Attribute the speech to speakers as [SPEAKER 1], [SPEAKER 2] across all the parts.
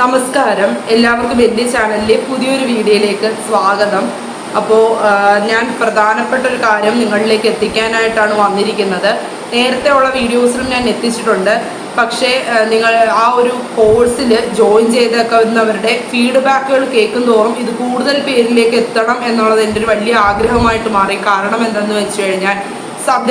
[SPEAKER 1] നമസ്കാരം. എല്ലാവർക്കും എന്റെ ചാനലിലെ പുതിയൊരു വീഡിയോയിലേക്ക് സ്വാഗതം. അപ്പോൾ ഞാൻ പ്രധാനപ്പെട്ട ഒരു കാര്യം നിങ്ങളിലേക്ക് എത്തിക്കാനായിട്ടാണ് വന്നിരിക്കുന്നത്. നേരത്തെ ഉള്ള വീഡിയോസിലും ഞാൻ എത്തിച്ചിട്ടുണ്ട്. പക്ഷേ നിങ്ങൾ ആ ഒരു കോഴ്സിൽ ജോയിൻ ചെയ്തേക്കുന്നവരുടെ ഫീഡ്ബാക്കുകൾ കേൾക്കും തോറും ഇത് കൂടുതൽ പേരിലേക്ക് എത്തണം എന്നുള്ളത് എന്റെ ഒരു വലിയ ആഗ്രഹമായിട്ട് മാറി. കാരണം എന്തെന്ന് വെച്ച് കഴിഞ്ഞാൽ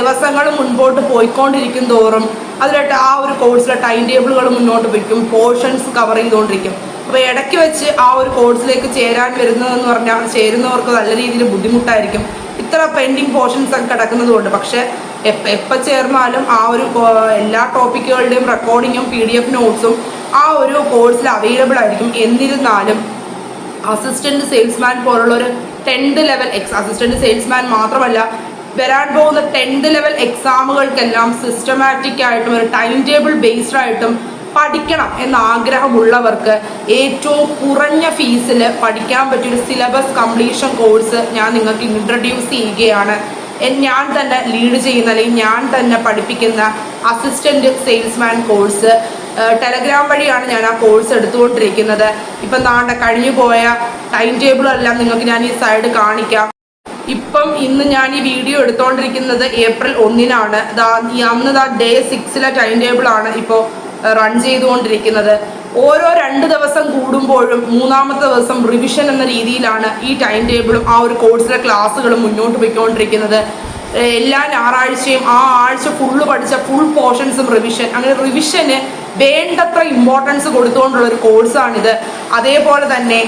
[SPEAKER 1] ദിവസങ്ങൾ മുൻപോട്ട് പോയിക്കൊണ്ടിരിക്കും തോറും അതിലായിട്ട് ആ ഒരു കോഴ്സിലെ ടൈം ടേബിളുകൾ മുന്നോട്ട് വയ്ക്കും പോർഷൻസ് കവർ ചെയ്തുകൊണ്ടിരിക്കും. അപ്പോൾ ഇടയ്ക്ക് വെച്ച് ആ ഒരു കോഴ്സിലേക്ക് ചേരാൻ വരുന്നതെന്ന് പറഞ്ഞാൽ ചേരുന്നവർക്ക് നല്ല രീതിയിൽ ബുദ്ധിമുട്ടായിരിക്കും. ഇത്ര പെൻഡിങ് പോർഷൻസ് ഒക്കെ കിടക്കുന്നത് കൊണ്ട് പക്ഷേ എപ്പോൾ എപ്പോൾ ചേർന്നാലും ആ ഒരു എല്ലാ ടോപ്പിക്കുകളുടെയും റെക്കോർഡിങ്ങും പി ഡി എഫ് നോട്ട്സും ആ ഒരു കോഴ്സിൽ അവൈലബിൾ ആയിരിക്കും. എന്നിരുന്നാലും അസിസ്റ്റന്റ് സെയിൽസ്മാൻ പോലുള്ള ഒരു tenth level ex assistant salesman മാത്രമല്ല വരാൻ പോകുന്ന ടെൻത്ത് ലെവൽ എക്സാമുകൾക്കെല്ലാം സിസ്റ്റമാറ്റിക് ആയിട്ടും ഒരു ടൈം ടേബിൾ ബേസ്ഡ് ആയിട്ടും പഠിക്കണം എന്ന ആഗ്രഹമുള്ളവർക്ക് ഏറ്റവും കുറഞ്ഞ ഫീസിൽ പഠിക്കാൻ പറ്റിയൊരു സിലബസ് കംപ്ലീഷൻ കോഴ്സ് ഞാൻ നിങ്ങൾക്ക് ഇൻട്രൊഡ്യൂസ് ചെയ്യുകയാണ്. ഞാൻ തന്നെ ലീഡ് ചെയ്യുന്ന അല്ലെങ്കിൽ ഞാൻ തന്നെ പഠിപ്പിക്കുന്ന അസിസ്റ്റന്റ് സെയിൽസ്മാൻ കോഴ്സ് ടെലഗ്രാം വഴിയാണ് ഞാൻ ആ കോഴ്സ് എടുത്തുകൊണ്ടിരിക്കുന്നത്. ഇപ്പം നാണ്ട കഴിഞ്ഞു പോയ ടൈം ടേബിളെല്ലാം നിങ്ങൾക്ക് ഞാൻ ഈ സൈഡ് കാണിക്കാം. ഇപ്പം ഇന്ന് ഞാൻ ഈ വീഡിയോ എടുത്തുകൊണ്ടിരിക്കുന്നത് ഏപ്രിൽ ഒന്നിനാണ്. അന്ന് ദാ ഡേ സിക്സിലെ ടൈം ടേബിൾ ആണ് ഇപ്പോൾ റൺ ചെയ്തുകൊണ്ടിരിക്കുന്നത്. ഓരോ രണ്ട് ദിവസം കൂടുമ്പോഴും മൂന്നാമത്തെ ദിവസം റിവിഷൻ എന്ന രീതിയിലാണ് ഈ ടൈം ടേബിളും ആ ഒരു കോഴ്സിലെ ക്ലാസ്സുകളും മുന്നോട്ട് പോയിക്കൊണ്ടിരിക്കുന്നത്. എല്ലാ ഞായറാഴ്ചയും ആ ആഴ്ച ഫുള്ള് പഠിച്ച ഫുൾ പോർഷൻസും റിവിഷൻ അങ്ങനെ റിവിഷന് വേണ്ടത്ര ഇമ്പോർട്ടൻസ് കൊടുത്തുകൊണ്ടുള്ള ഒരു കോഴ്സാണിത് അതേപോലെ തന്നെ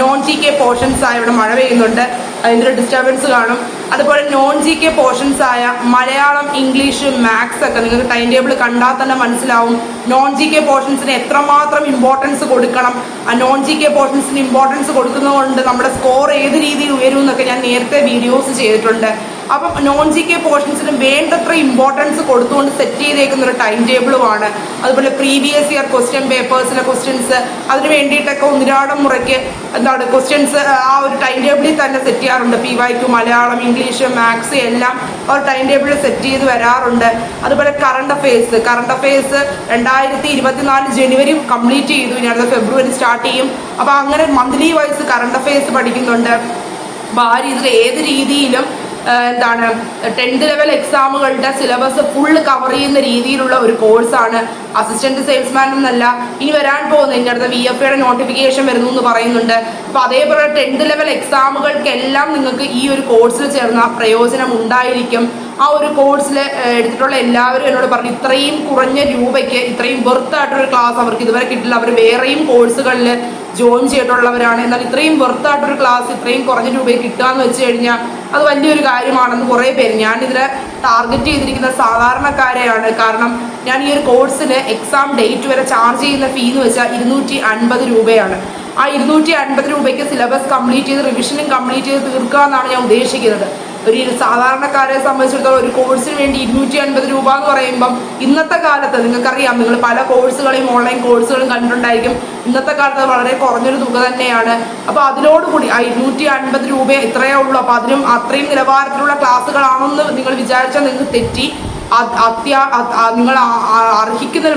[SPEAKER 1] നോൺ ജി കെ പോർഷൻസ് ആയി ഇവിടെ മഴ പെയ്യുന്നുണ്ട്. അതിന്റെ ഒരു ഡിസ്റ്റർബൻസ് കാണും. അതുപോലെ നോൺ ജി കെ പോർഷൻസ് ആയ മലയാളം ഇംഗ്ലീഷ് മാത്സ് ഒക്കെ നിങ്ങൾക്ക് ടൈം ടേബിൾ കണ്ടാൽ തന്നെ മനസ്സിലാവും. നോൺ ജി കെ പോർഷൻസിന് എത്രമാത്രം ഇമ്പോർട്ടൻസ് കൊടുക്കണം. ആ നോൺ ജി കെ പോർഷൻസിന് ഇമ്പോർട്ടൻസ് കൊടുക്കുന്നതുകൊണ്ട് നമ്മുടെ സ്കോർ ഏത് രീതിയിൽ ഉയരും എന്നൊക്കെ ഞാൻ നേരത്തെ വീഡിയോസ് ചെയ്തിട്ടുണ്ട്. അപ്പം നോൺ ജി കെ പോർഷൻസിന് വേണ്ടത്ര ഇമ്പോർട്ടൻസ് കൊടുത്തുകൊണ്ട് സെറ്റ് ചെയ്തേക്കുന്ന ഒരു ടൈം ടേബിളുമാണ് അതുപോലെ പ്രീവിയസ് ഇയർ ക്വസ്റ്റ്യൻ പേപ്പേഴ്സിലെ ക്വസ്റ്റ്യൻസ് അതിന് വേണ്ടിയിട്ടൊക്കെ ഒന്നിരാടം മുറയ്ക്ക് എന്താണ് ക്വസ്റ്റ്യൻസ് ആ ഒരു ടൈം ടേബിളിൽ തന്നെ സെറ്റ് ചെയ്യാറുണ്ട്. പി വൈക്ക് മലയാളം ഇംഗ്ലീഷ് മാത്സ് എല്ലാം ഒരു ടൈം ടേബിളിൽ സെറ്റ് ചെയ്ത് വരാറുണ്ട്. അതുപോലെ കറണ്ട് അഫയേഴ്സ് കറണ്ട് അഫയേഴ്സ് രണ്ടായിരത്തി ഇരുപത്തിനാല് ജനുവരി കംപ്ലീറ്റ് ചെയ്തു. ഇനി അടുത്ത ഫെബ്രുവരി സ്റ്റാർട്ട് ചെയ്യും. അപ്പോൾ അങ്ങനെ മന്ത്ലി വൈസ് കറണ്ട് അഫയേഴ്സ് പഠിക്കുന്നുണ്ട്. ആ രീതിയിൽ ഏത് രീതിയിലും എന്താണ് ടെൻത്ത് ലെവൽ എക്സാമുകളുടെ സിലബസ് ഫുള്ള് കവർ ചെയ്യുന്ന രീതിയിലുള്ള ഒരു കോഴ്സാണ് അസിസ്റ്റന്റ് സെയിൽസ്മാൻ എന്നല്ല ഇനി വരാൻ പോകുന്ന ഇനി അടുത്ത വി എഫ് എയുടെ നോട്ടിഫിക്കേഷൻ വരുന്നു എന്ന് പറയുന്നുണ്ട്. അപ്പോൾ അതേപോലെ ടെൻത്ത് ലെവൽ എക്സാമുകൾക്കെല്ലാം നിങ്ങൾക്ക് ഈ ഒരു കോഴ്സിൽ ചേർന്ന പ്രയോജനം ഉണ്ടായിരിക്കും. ആ ഒരു കോഴ്സിൽ എടുത്തിട്ടുള്ള എല്ലാവരും എന്നോട് പറഞ്ഞു ഇത്രയും കുറഞ്ഞ രൂപയ്ക്ക് ഇത്രയും വെറുത്തായിട്ടൊരു ക്ലാസ് അവർക്ക് ഇതുവരെ കിട്ടില്ല. അവർ വേറെയും കോഴ്സുകളിൽ ജോയിൻ ചെയ്തിട്ടുള്ളവരാണ്. എന്നാൽ ഇത്രയും വെറുത്തായിട്ടൊരു ക്ലാസ് ഇത്രയും കുറഞ്ഞ രൂപയ്ക്ക് കിട്ടുക എന്ന് വെച്ച് കഴിഞ്ഞാൽ അത് വലിയൊരു കാര്യമാണെന്ന് കുറേ പേര്. ഞാനിതിൽ ടാർഗറ്റ് ചെയ്തിരിക്കുന്ന സാധാരണക്കാരെയാണ്. കാരണം ഞാൻ ഈ ഒരു കോഴ്സിന് എക്സാം ഡേറ്റ് വരെ ചാർജ് ചെയ്യുന്ന ഫീ എന്ന് വെച്ചാൽ ഇരുന്നൂറ്റി അൻപത് രൂപയാണ്. ആ ഇരുന്നൂറ്റി അൻപത് രൂപയ്ക്ക് സിലബസ് കംപ്ലീറ്റ് ചെയ്ത് റിവിഷനും കംപ്ലീറ്റ് ചെയ്ത് തീർക്കുക എന്നാണ് ഞാൻ ഉദ്ദേശിക്കുന്നത്. ഒരു സാധാരണക്കാരെ സംബന്ധിച്ചിടത്തോളം ഒരു കോഴ്സിന് വേണ്ടി ഇരുന്നൂറ്റി അൻപത് രൂപ എന്ന് പറയുമ്പം ഇന്നത്തെ കാലത്ത് നിങ്ങൾക്കറിയാം നിങ്ങൾ പല കോഴ്സുകളെയും ഓൺലൈൻ കോഴ്സുകളും കണ്ടിട്ടുണ്ടായിരിക്കും. ഇന്നത്തെ കാലത്ത് വളരെ കുറഞ്ഞൊരു തുക തന്നെയാണ്. അപ്പോൾ അതിനോടുകൂടി ആ ഇരുന്നൂറ്റി അൻപത് രൂപ ഇത്രയേ ഉള്ളൂ. അപ്പോൾ അതിനും അത്രയും നിലവാരത്തിലുള്ള ക്ലാസ്സുകളാണെന്ന് നിങ്ങൾ വിചാരിച്ചാൽ നിങ്ങൾക്ക് തെറ്റി. അത്യാ നിങ്ങൾ ആ-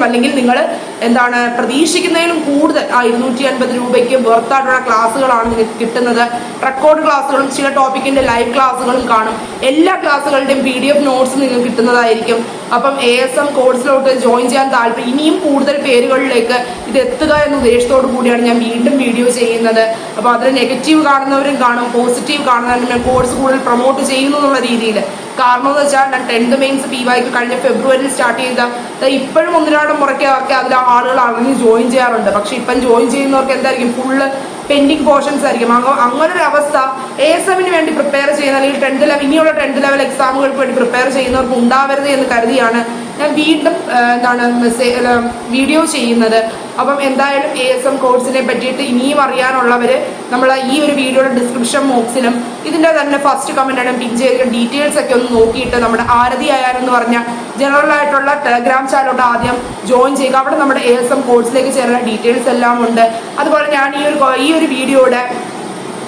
[SPEAKER 1] അല്ലെങ്കിൽ നിങ്ങൾ എന്താണ് പ്രതീക്ഷിക്കുന്നതിനും കൂടുതൽ ആ ഇരുന്നൂറ്റി അൻപത് രൂപയ്ക്ക് വെർത്തായിട്ടുള്ള ക്ലാസ്സുകളാണ് നിങ്ങൾക്ക് കിട്ടുന്നത്. റെക്കോർഡ് ക്ലാസ്സുകളും ചില ടോപ്പിക്കിന്റെ ലൈവ് ക്ലാസ്സുകളും കാണും. എല്ലാ ക്ലാസ്സുകളുടെയും പി ഡി എഫ് നോട്ട്സ് നിങ്ങൾക്ക് കിട്ടുന്നതായിരിക്കും. അപ്പം എ എസ് എം കോഴ്സിലോട്ട് ജോയിൻ ചെയ്യാൻ താല്പര്യം ഇനിയും കൂടുതൽ പേരുകളിലേക്ക് ഇത് എത്തുക എന്ന ഉദ്ദേശത്തോടു കൂടിയാണ് ഞാൻ വീണ്ടും വീഡിയോ ചെയ്യുന്നത്. അപ്പോൾ അതിൽ നെഗറ്റീവ് കാണുന്നവരും കാണും പോസിറ്റീവ് കാണുന്നവരും കോഴ്സ് കൂടുതൽ പ്രൊമോട്ട് ചെയ്യുന്നു എന്നുള്ള രീതിയിൽ കാരണം എന്ന് വെച്ചാൽ ഞാൻ ടെൻത്ത് മെയിൻസ് പി വൈക്ക് കഴിഞ്ഞ ഫെബ്രുവരിയിൽ സ്റ്റാർട്ട് ചെയ്ത ഇപ്പോഴും ഒന്നിനാടം മുറയ്ക്ക് ഒക്കെ അതിൽ ആളുകൾ അറിഞ്ഞ് ജോയിൻ ചെയ്യാറുണ്ട്. പക്ഷെ ഇപ്പം ജോയിൻ ചെയ്യുന്നവർക്ക് എന്തായിരിക്കും? ഫുള്ള് പെൻഡിങ് പോർഷൻസ് ആയിരിക്കും. അങ്ങ അങ്ങനെ ഒരു അവസ്ഥ എ എസ് എമ്മിന് വേണ്ടി പ്രിപ്പയർ ചെയ്യുന്ന അല്ലെങ്കിൽ ടെൻത്ത് ലെവൽ ഇനിയുള്ള ടെൻത്ത് ലെവൽ എക്സാമുകൾക്ക് വേണ്ടി പ്രിപ്പയർ ചെയ്യുന്നവർക്ക് ഉണ്ടാവരുത് എന്ന് കരുതിയാണ് ഞാൻ വീണ്ടും എന്താണ് മെസ്സേജ് വീഡിയോ ചെയ്യുന്നത്. അപ്പം എന്തായാലും എ എസ് എം കോഴ്സിനെ പറ്റിയിട്ട് ഇനിയും അറിയാനുള്ളവർ നമ്മൾ ഈ ഒരു വീഡിയോയുടെ ഡിസ്ക്രിപ്ഷൻ ബോക്സിലും ഇതിന്റെ തന്നെ ഫസ്റ്റ് കമന്റാണ് പിൻ ചെയ്തിട്ട് ഡീറ്റെയിൽസ് ഒക്കെ ഒന്ന് നോക്കിയിട്ട് നമ്മുടെ ആരതി ആയാലെന്ന് പറഞ്ഞ ജനറൽ ആയിട്ടുള്ള ടെലഗ്രാം ചാനലോട്ട് ആദ്യം ജോയിൻ ചെയ്യുക. അവിടെ നമ്മുടെ എ എസ് എം കോഴ്സിലേക്ക് ചേരുന്ന ഡീറ്റെയിൽസ് എല്ലാം ഉണ്ട്. അതുപോലെ ഞാൻ ഈ ഒരു ഈ ഒരു വീഡിയോയുടെ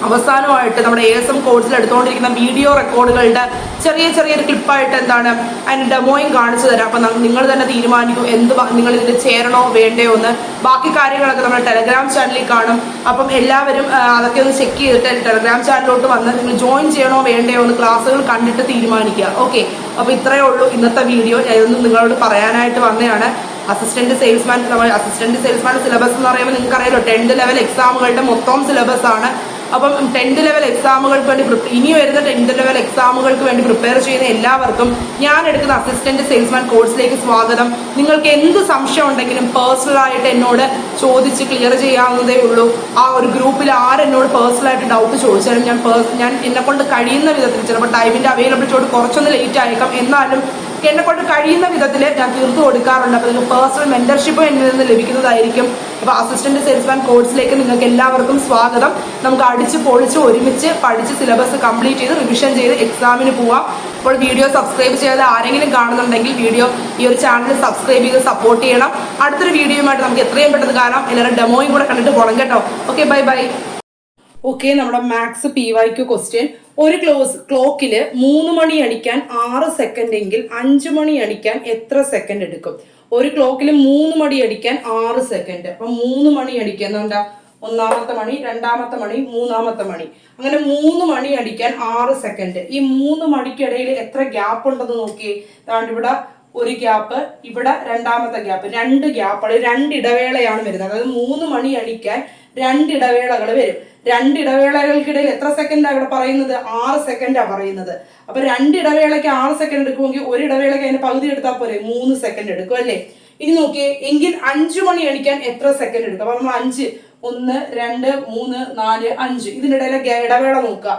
[SPEAKER 1] അവസാനമായിട്ട് നമ്മുടെ എ എസ് എം കോഴ്സിൽ എടുത്തുകൊണ്ടിരിക്കുന്ന വീഡിയോ റെക്കോർഡുകളുടെ ചെറിയ ചെറിയൊരു ക്ലിപ്പായിട്ട് എന്താണ് അതിന്റെ ഡെമോയും കാണിച്ചു തരാം. അപ്പം നിങ്ങൾ തന്നെ തീരുമാനിക്കും എന്ത് നിങ്ങൾ ഇതിൽ ചേരണോ വേണ്ടയോ എന്ന്. ബാക്കി കാര്യങ്ങളൊക്കെ നമ്മുടെ ടെലഗ്രാം ചാനലിൽ കാണും. അപ്പം എല്ലാവരും അതൊക്കെ ഒന്ന് ചെക്ക് ചെയ്തിട്ട് ടെലഗ്രാം ചാനലിലോട്ട് വന്ന് നിങ്ങൾ ജോയിൻ ചെയ്യണോ വേണ്ടയോ എന്ന് ക്ലാസ്സുകൾ കണ്ടിട്ട് തീരുമാനിക്കുക. ഓക്കെ അപ്പോൾ ഇത്രയേ ഉള്ളൂ ഇന്നത്തെ വീഡിയോ ഇതൊന്നും നിങ്ങളോട് പറയാനായിട്ട് വന്നതാണ്. Assistant salesman assistant salesman syllabus എന്ന് പറയുമ്പോൾ നിങ്ങൾക്ക് അറിയാലോ ടെൻത്ത് ലെവൽ എക്സാമുകളുടെ മൊത്തം സിലബസ് ആണ്. അപ്പം ടെൻത്ത് ലെവൽ എക്സാമുകൾക്ക് വേണ്ടി ഇനി വരുന്ന ടെൻത്ത് ലെവൽ എക്സാമുകൾക്ക് വേണ്ടി പ്രിപ്പയർ ചെയ്യുന്ന എല്ലാവർക്കും ഞാൻ എടുക്കുന്ന അസിസ്റ്റന്റ് സെയിൽസ്മാൻ കോഴ്സിലേക്ക് സ്വാഗതം. നിങ്ങൾക്ക് എന്ത് സംശയം ഉണ്ടെങ്കിലും പേഴ്സണലായിട്ട് എന്നോട് ചോദിച്ച് ക്ലിയർ ചെയ്യാവുന്നതേ ഉള്ളൂ. ആ ഒരു ഗ്രൂപ്പിൽ ആരെന്നോട് പേഴ്സണലായിട്ട് ഡൗട്ട് ചോദിച്ചാലും ഞാൻ ഞാൻ എന്നെ കൊണ്ട് കഴിയുന്ന വിധത്തിൽ ചിലപ്പോൾ ടൈമിന്റെ അവൈലബിലിറ്റിയോട് കുറച്ചൊന്ന് ലേറ്റ് ആയേക്കാം. എന്നാലും എന്നെ കൊണ്ട് കഴിയുന്ന വിധത്തിൽ ഞാൻ തീർത്തു കൊടുക്കാറുണ്ട്. അപ്പോൾ നിങ്ങൾക്ക് പേഴ്സണൽ മെന്റർഷിപ്പ് എന്നിൽ നിന്ന് ലഭിക്കുന്നതായിരിക്കും. അപ്പോൾ അസിസ്റ്റന്റ് സെയിൽസ്മാൻ കോഴ്സിലേക്ക് നിങ്ങൾക്ക് എല്ലാവർക്കും സ്വാഗതം. നമുക്ക് അടിച്ച് പൊളിച്ച് ഒരുമിച്ച് പഠിച്ച് സിലബസ് കംപ്ലീറ്റ് ചെയ്ത് റിവിഷൻ ചെയ്ത് എക്സാമിന് പോവാം. അപ്പോൾ വീഡിയോ സബ്സ്ക്രൈബ് ചെയ്യാതെ ആരെങ്കിലും കാണുന്നുണ്ടെങ്കിൽ വീഡിയോ ഈ ഒരു ചാനൽ സബ്സ്ക്രൈബ് ചെയ്ത് സപ്പോർട്ട് ചെയ്യണം. അടുത്തൊരു വീഡിയോയുമായിട്ട് നമുക്ക് എത്രയും പെട്ടെന്ന് കാണാം. എല്ലാവരും ഡെമോയും കൂടെ കണ്ടിട്ട് പോണം കേട്ടോ. ഓക്കെ ബൈ ബൈ ഓക്കെ നമ്മുടെ മാത്സ് പി വൈക്ക് ക്വസ്റ്റ്യൻ ഒരു ക്ലോസ് ക്ലോക്കിൽ മൂന്ന് മണി അടിക്കാൻ ആറ് സെക്കൻഡ് എങ്കിൽ അഞ്ച് മണി അടിക്കാൻ എത്ര സെക്കൻഡ് എടുക്കും? ഒരു ക്ലോക്കിൽ മൂന്ന് മണി അടിക്കാൻ ആറ് സെക്കൻഡ്. അപ്പൊ മൂന്ന് മണി അടിക്കാൻ എന്താ ഒന്നാമത്തെ മണി രണ്ടാമത്തെ മണി മൂന്നാമത്തെ മണി. അങ്ങനെ മൂന്ന് മണി അടിക്കാൻ ആറ് സെക്കൻഡ്. ഈ മൂന്ന് മണിക്കിടയിൽ എത്ര ഗ്യാപ്പ് ഉണ്ടെന്ന് നോക്കി ദാണ്ട് ഇവിടെ ഒരു ഗ്യാപ്പ് ഇവിടെ രണ്ടാമത്തെ ഗ്യാപ്പ്. രണ്ട് ഗ്യാപ്പുകൾ രണ്ട് ഇടവേളയാണ് വരുന്നത്. അതായത് മൂന്ന് മണി അടിക്കാൻ രണ്ട് ഇടവേളകൾ വരും. രണ്ട് ഇടവേളകൾക്കിടയിൽ എത്ര സെക്കൻഡാണ് ഇവിടെ പറയുന്നത്? ആറ് സെക്കൻഡാണ് പറയുന്നത്. അപ്പൊ രണ്ട് ഇടവേളയ്ക്ക് ആറ് സെക്കൻഡ് എടുക്കുമെങ്കിൽ ഒരു ഇടവേളയ്ക്ക് അതിന് പകുതി എടുത്താൽ പോരെ? മൂന്ന് സെക്കൻഡ് എടുക്കും അല്ലേ? ഇനി നോക്കിയേ എങ്കിൽ അഞ്ചു മണി അടിക്കാൻ എത്ര സെക്കൻഡ് എടുക്കും? അപ്പൊ നമ്മൾ അഞ്ച് ഒന്ന് രണ്ട് മൂന്ന് നാല് അഞ്ച്. ഇതിനിടയിലെ ഇടവേള നോക്കുക.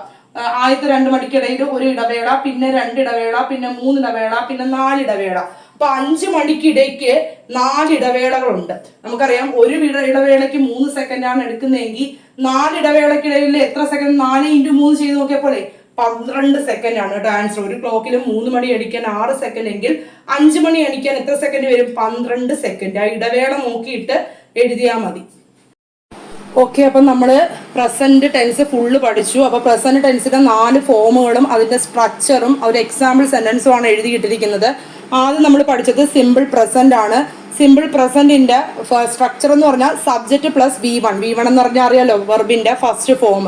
[SPEAKER 1] ആദ്യത്തെ രണ്ട് മണിക്കിടയിൽ ഒരു ഇടവേള പിന്നെ രണ്ട് ഇടവേള പിന്നെ മൂന്ന് ഇടവേള പിന്നെ നാല് ഇടവേള. അപ്പൊ അഞ്ച് മണിക്കിടയ്ക്ക് നാല് ഇടവേളകളുണ്ട്. നമുക്കറിയാം ഒരു ഇട ഇടവേളയ്ക്ക് മൂന്ന് സെക്കൻഡാണ് എടുക്കുന്നതെങ്കിൽ നാല് ഇടവേളക്കിടയിൽ എത്ര സെക്കൻഡ്? നാല് ഇന്റു മൂന്ന് ചെയ്ത് നോക്കിയപ്പോലെ പന്ത്രണ്ട് സെക്കൻഡ് ആണ് കേട്ടോ ആൻസർ. ഒരു ക്ലോക്കിൽ മൂന്ന് മണി അടിക്കാൻ ആറ് സെക്കൻഡ് എങ്കിൽ അഞ്ച് മണി അടിക്കാൻ എത്ര സെക്കൻഡ് വരും? പന്ത്രണ്ട് സെക്കൻഡ്. ആ ഇടവേള നോക്കിയിട്ട് എഴുതിയാൽ മതി. ഓക്കെ അപ്പം നമ്മൾ പ്രസന്റ് ടെൻസ് ഫുള്ള് പഠിച്ചു. അപ്പോൾ പ്രസന്റ് ടെൻസിന്റെ നാല് ഫോമുകളും അതിന്റെ സ്ട്രക്ചറും ഒരു എക്സാമ്പിൾ സെന്റൻസും ആണ് എഴുതിയിട്ടിരിക്കുന്നത്. ആദ്യം നമ്മൾ പഠിച്ചത് സിമ്പിൾ പ്രസന്റ് ആണ്. സിമ്പിൾ പ്രസന്റിന്റെ സ്ട്രക്ചർ എന്ന് പറഞ്ഞാൽ subject plus V one V one എന്ന് പറഞ്ഞാൽ അറിയാലോ വെർബിന്റെ ഫസ്റ്റ് ഫോം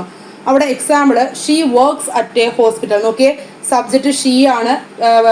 [SPEAKER 1] അവിടെ example she works at a hospital നോക്കിയേ സബ്ജക്റ്റ് ഷീ ആണ്.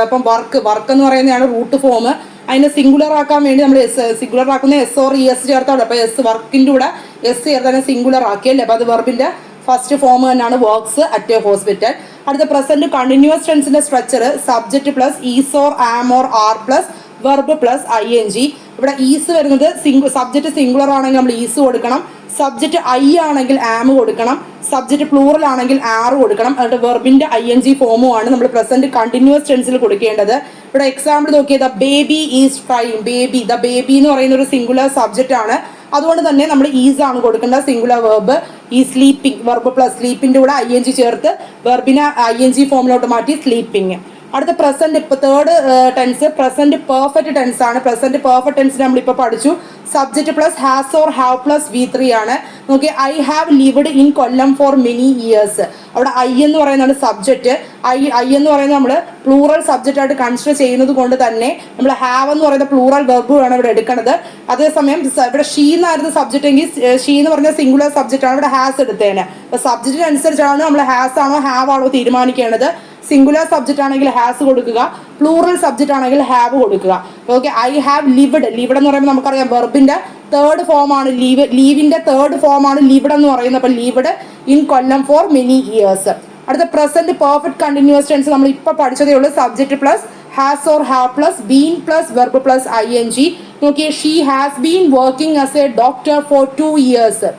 [SPEAKER 1] ഇപ്പം വർക്ക് വർക്ക് എന്ന് പറയുന്നതാണ് റൂട്ട് ഫോം അതിനെ സിംഗുലർ ആക്കാൻ വേണ്ടി നമ്മൾ എസ് സിംഗുലർ ആക്കുന്ന എസ് ഓർ ഇ എസ് ചേർത്താണ്. അപ്പോൾ എസ് വർക്കിന്റെ കൂടെ എസ് ചേർത്താൽ സിംഗുലർ ആക്കിയല്ലേ അപ്പോൾ അത് വെർബിന്റെ ഫസ്റ്റ് ഫോം തന്നെയാണ് വർക്ക്സ് അറ്റ് എ ഹോസ്പിറ്റൽ അടുത്ത present continuous ടെൻസിന്റെ structure subject plus is or or am or are plus verb plus I N G ഇവിടെ ഈസ് വരുന്നത് സിംഗു സബ്ജക്ട് സിംഗുലർ ആണെങ്കിൽ നമ്മൾ ഈസ് കൊടുക്കണം. സബ്ജക്റ്റ് ഐ ആണെങ്കിൽ ആം കൊടുക്കണം. സബ്ജക്റ്റ് പ്ലൂറൽ ആണെങ്കിൽ ആർ കൊടുക്കണം. എന്നിട്ട് വെർബിന്റെ ഐ എൻ ജി ഫോമുമാണ് നമ്മൾ പ്രസന്റ് കണ്ടിന്യൂസ് ടെൻസിൽ കൊടുക്കേണ്ടത്. ഇവിടെ എക്സാമ്പിൾ നോക്കിയത് baby is crying baby the baby എന്ന് പറയുന്ന ഒരു സിംഗുലർ സബ്ജക്റ്റ് ആണ്. അതുകൊണ്ട് തന്നെ നമ്മൾ ഈസ് ആണ് കൊടുക്കേണ്ടത്. സിംഗുലർ വെർബ് ഈ സ്ലീപ്പിംഗ് വെർബ് പ്ലസ് സ്ലീപ്പിന്റെ കൂടെ ഐ എൻ ജി ചേർത്ത് വെർബിനെ ഐ എൻ ജി ഫോമിലോട്ട് മാറ്റി സ്ലീപ്പിംഗ് അടുത്ത പ്രസന്റ് ഇപ്പൊ third tense present perfect tense ആണ്. പ്രസന്റ് പെർഫെക്റ്റ് ടെൻസ് ഇപ്പൊ പഠിച്ചു. Subject plus has or have plus V three ആണ്. നോക്കി I have lived in Kollam for many years അവിടെ ഐ എന്ന് പറയുന്നതാണ് സബ്ജക്റ്റ് ഐ ഐ എന്ന് പറയുന്നത് നമ്മൾ പ്ലൂറൽ സബ്ജക്റ്റ് ആയിട്ട് കൺസിഡർ ചെയ്യുന്നത് കൊണ്ട് തന്നെ നമ്മൾ ഹാവ് എന്ന് പറയുന്ന പ്ലൂറൽ വെർബ് ആണ് ഇവിടെ എടുക്കുന്നത് അതേസമയം ഇവിടെ ഷീ എന്നായിരുന്നു സബ്ജക്റ്റ് എങ്കിൽ ഷീ എന്ന് പറഞ്ഞ സിംഗുലർ സബ്ജക്റ്റ് ആണ് ഇവിടെ ഹാസ് എടുത്തേനെ. അപ്പൊ സബ്ജക്റ്റിന് അനുസരിച്ചാണ് നമ്മൾ ഹാസ് ആണോ ഹാവ് ആണോ തീരുമാനിക്കേണ്ടത്. സിംഗുലർ സബ്ജക്റ്റ് ആണെങ്കിൽ ഹാസ് കൊടുക്കുക പ്ലൂറൽ സബ്ജക്റ്റ് ആണെങ്കിൽ ഹാവ് കൊടുക്കുക. Okay I have lived lived എന്ന് പറയുമ്പോൾ നമുക്കറിയാം വെർബിന്റെ തേർഡ് ഫോം ആണ് ലീവ് ലീവിന്റെ തേർഡ് ഫോം ആണ് ലിവഡ് എന്ന് പറയുന്നത്. അപ്പൊ lived in Kollam for many years അടുത്ത പ്രസന്റ് പെർഫെക്റ്റ് കണ്ടിന്യൂസ് ടെൻസ് നമ്മൾ ഇപ്പൊ പഠിച്ചതേ ഉള്ളൂ. Subject plus has or have plus been plus verb plus I N G നോക്കിയേ she has been working as a doctor for two years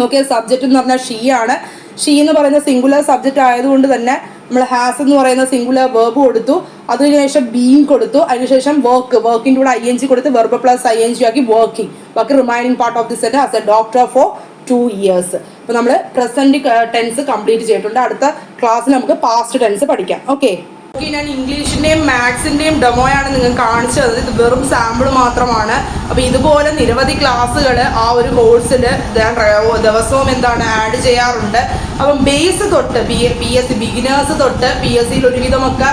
[SPEAKER 1] Nokia subject എന്ന് പറഞ്ഞാൽ she ആണ്. She എന്ന് പറയുന്ന സിംഗുലർ സബ്ജക്റ്റ് ആയതുകൊണ്ട് തന്നെ നമ്മൾ ഹാസ് എന്ന് പറയുന്ന സിംഗുലർ വേർബ് കൊടുത്തു. അതിനുശേഷം ബീങ് കൊടുത്തു. അതിനുശേഷം വർക്ക് വർക്കിന്റെ കൂടെ ഐ എൻ ജി കൊടുത്ത് verb plus I N G ആക്കി വർക്കിംഗ് ബാക്കി remaining part of the set as a doctor for two years അപ്പോൾ നമ്മൾ പ്രസന്റ് ടെൻസ് കംപ്ലീറ്റ് ചെയ്തിട്ടുണ്ട്. അടുത്ത ക്ലാസ്സിൽ നമുക്ക് പാസ്റ്റ് ടെൻസ് പഠിക്കാം. ഓക്കെ ഓക്കെ ഞാൻ ഇംഗ്ലീഷിന്റെയും മാത്സിന്റെയും ഡെമോയാണ് നിങ്ങൾക്ക് കാണിച്ചത് ഇത് വെറും സാമ്പിൾ മാത്രമാണ്. അപ്പൊ ഇതുപോലെ നിരവധി ക്ലാസ്സുകൾ ആ ഒരു കോഴ്സിൽ ദിവസവും എന്താണ് ആഡ് ചെയ്യാറുണ്ട്. അപ്പം ബേസ് തൊട്ട് P P S C beginners തൊട്ട് പി എസ് സിയിൽ ഒരുവിധമൊക്കെ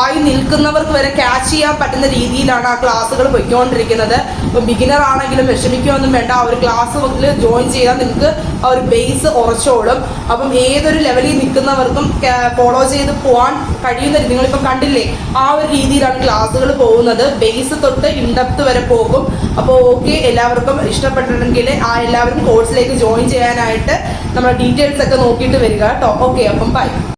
[SPEAKER 1] ആയി നിൽക്കുന്നവർക്ക് വരെ ക്യാച്ച് ചെയ്യാൻ പറ്റുന്ന രീതിയിലാണ് ആ ക്ലാസ്സുകൾ പൊയ്ക്കൊണ്ടിരിക്കുന്നത്. അപ്പം ബിഗിനർ ആണെങ്കിലും വിഷമിക്കുകയൊന്നും വേണ്ട. ആ ഒരു ക്ലാസ്സിൽ ജോയിൻ ചെയ്താൽ നിങ്ങൾക്ക് ആ ഒരു ബേസ് ഉറച്ചോളും. അപ്പം ഏതൊരു ലെവലിൽ നിൽക്കുന്നവർക്കും ഫോളോ ചെയ്ത് പോകാൻ കഴിയുന്ന നിങ്ങളിപ്പോൾ നിങ്ങളിപ്പം കണ്ടില്ലേ? ആ ഒരു രീതിയിലാണ് ക്ലാസ്സുകൾ പോകുന്നത്. ബേസ് തൊട്ട് ഇൻഡെപ്ത് വരെ പോകും. അപ്പോൾ ഓക്കെ എല്ലാവർക്കും ഇഷ്ടപ്പെട്ടിട്ടുണ്ടെങ്കിൽ ആ എല്ലാവരും കോഴ്സിലേക്ക് ജോയിൻ ചെയ്യാനായിട്ട് നമ്മുടെ ഡീറ്റെയിൽസ് ഒക്കെ നോക്കിയിട്ട് വരിക കേട്ടോ. ഓക്കെ അപ്പം ബൈ